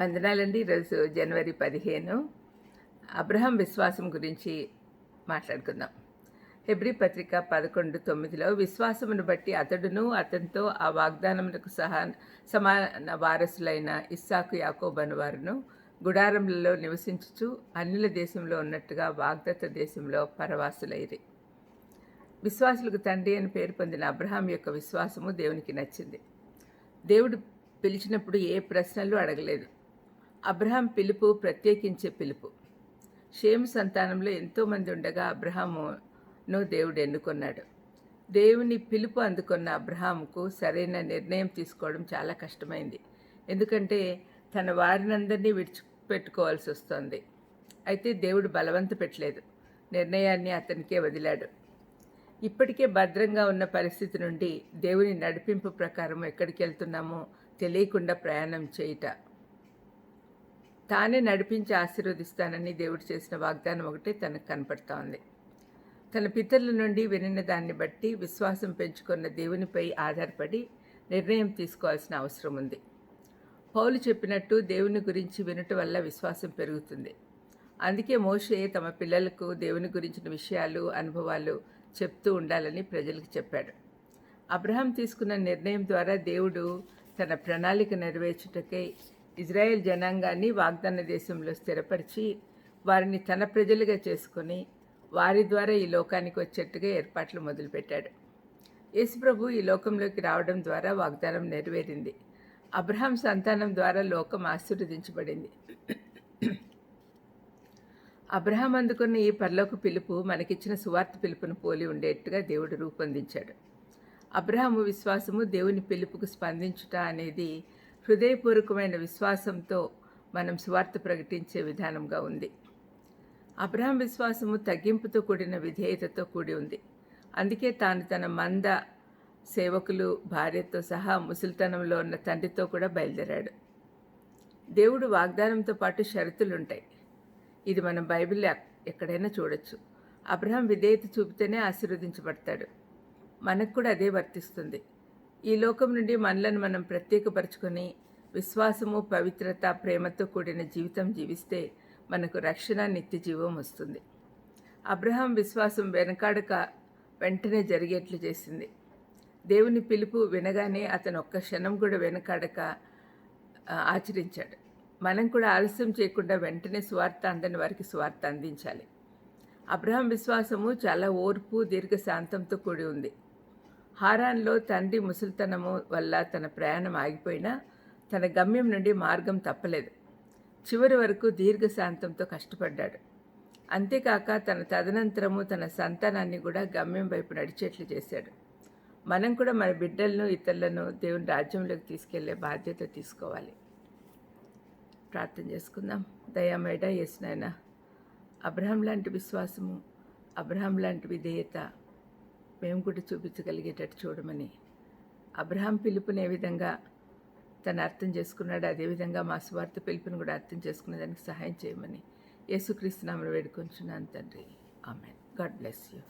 వందనాలండి ఈరోజు జనవరి పదిహేను. అబ్రహం విశ్వాసం గురించి మాట్లాడుకుందాం. హెబ్రి పత్రిక పదకొండు తొమ్మిదిలో విశ్వాసమును బట్టి అతడును అతనితో ఆ వాగ్దానములకు సహా సమాన వారసులైన ఇస్సాకు యాకోబను వారును గుడారములలో నివసించుచు అన్యుల దేశంలో ఉన్నట్టుగా వాగ్దత్త దేశంలో పరవాసులైరి. విశ్వాసులకు తండ్రి అని పేరు పొందిన అబ్రహాం యొక్క విశ్వాసము దేవునికి నచ్చింది. దేవుడు పిలిచినప్పుడు ఏ ప్రశ్నలు అడగలేదు. అబ్రహాం పిలుపు ప్రత్యేకించే పిలుపు. షేమ్ సంతానంలో ఎంతోమంది ఉండగా అబ్రహామును దేవుడు ఎన్నుకున్నాడు. దేవుని పిలుపు అందుకున్న అబ్రహాంకు సరైన నిర్ణయం తీసుకోవడం చాలా కష్టమైంది. ఎందుకంటే తన వారినందరినీ విడిచిపెట్టుకోవాల్సి వస్తుంది. అయితే దేవుడు బలవంత పెట్టలేదు. నిర్ణయాన్ని అతనికే వదిలాడు. ఇప్పటికే భద్రంగా ఉన్న పరిస్థితి నుండి దేవుని నడిపింపు ప్రకారం ఎక్కడికి వెళ్తున్నామో తెలియకుండా ప్రయాణం చేయుట. తానే నడిపించి ఆశీర్వదిస్తానని దేవుడు చేసిన వాగ్దానం ఒకటే తనకు కనపడతా ఉంది తన పితరుల నుండి వినిన దాన్ని బట్టి విశ్వాసం పెంచుకున్న దేవునిపై ఆధారపడి నిర్ణయం తీసుకోవాల్సిన అవసరం ఉంది. పౌలు చెప్పినట్టు దేవుని గురించి వినుట వల్ల విశ్వాసం పెరుగుతుంది. అందుకే మోషే తమ పిల్లలకు దేవుని గురించిన విషయాలు అనుభవాలు చెప్తూ ఉండాలని ప్రజలకు చెప్పాడు. అబ్రహాం తీసుకున్న నిర్ణయం ద్వారా దేవుడు తన ప్రణాళిక నెరవేర్చుటకై ఇజ్రాయెల్ జనాంగాన్ని వాగ్దాన దేశంలో స్థిరపరిచి వారిని తన ప్రజలుగా చేసుకొని వారి ద్వారా ఈ లోకానికి వచ్చేట్టుగా ఏర్పాట్లు మొదలుపెట్టాడు. యేసుప్రభు ఈ లోకంలోకి రావడం ద్వారా వాగ్దానం నెరవేరింది. అబ్రహాం సంతానం ద్వారా లోకం ఆశీర్వదించబడింది. అబ్రహాం అందుకున్న ఈ పరలోక పిలుపు మనకిచ్చిన సువార్త పిలుపును పోలి ఉండేట్టుగా దేవుడు రూపొందించాడు. అబ్రహాము విశ్వాసము దేవుని పిలుపుకు స్పందించుట అనేది హృదయపూర్వకమైన విశ్వాసంతో మనం స్వార్థ ప్రకటించే విధానంగా ఉంది. అబ్రహాం విశ్వాసము తగ్గింపుతో కూడిన విధేయతతో కూడి ఉంది. అందుకే తాను తన మంద సేవకులు భార్యతో సహా ముసలితనంలో ఉన్న తండ్రితో కూడా బయలుదేరాడు. దేవుడు వాగ్దానంతో పాటు షరతులుంటాయి. ఇది మనం బైబిల్లో ఎక్కడైనా చూడొచ్చు. అబ్రహం విధేయత చూపితేనే ఆశీర్వదించబడతాడు. మనకు కూడా అదే వర్తిస్తుంది. ఈ లోకం నుండి మనలను మనం ప్రత్యేకపరచుకొని విశ్వాసము పవిత్రత ప్రేమతో కూడిన జీవితం జీవిస్తే మనకు రక్షణ నిత్య జీవం వస్తుంది. అబ్రహాం విశ్వాసం వెనకాడక వెంటనే జరిగేట్లు చేసింది. దేవుని పిలుపు వినగానే అతను ఒక్క క్షణం కూడా వెనకాడక ఆచరించాడు. మనం కూడా ఆలస్యం చేయకుండా వెంటనే స్వార్థ అందని వారికి స్వార్థ అందించాలి. అబ్రహం విశ్వాసము చాలా ఓర్పు దీర్ఘశాంతంతో కూడి ఉంది. హారాన్లో తండ్రి ముసలితనము వల్ల తన ప్రయాణం ఆగిపోయినా తన గమ్యం నుండి మార్గం తప్పలేదు. చివరి వరకు దీర్ఘశాంతంతో కష్టపడ్డాడు. అంతేకాక తన తదనంతరము తన సంతానాన్ని కూడా గమ్యం వైపు నడిచేట్లు చేశాడు. మనం కూడా మన బిడ్డలను ఇతరులను దేవుని రాజ్యంలోకి తీసుకెళ్ళే బాధ్యత తీసుకోవాలి. ప్రార్థన చేసుకుందాం. దయామేడ నాయన అబ్రహం లాంటి విశ్వాసము అబ్రహం లాంటి విధేయత మేము కూడా చూపించగలిగేటట్టు చూడమని. అబ్రహాం పిలుపుని ఏ విధంగా తను అర్థం చేసుకున్నాడు అదేవిధంగా మా స్వార్థ పిలుపుని కూడా అర్థం చేసుకునే దానికి సహాయం చేయమని యేసుక్రీస్తునామను వేడుకొంచున్నాను తండ్రి. ఆమె గాడ్ బ్లెస్ యూ.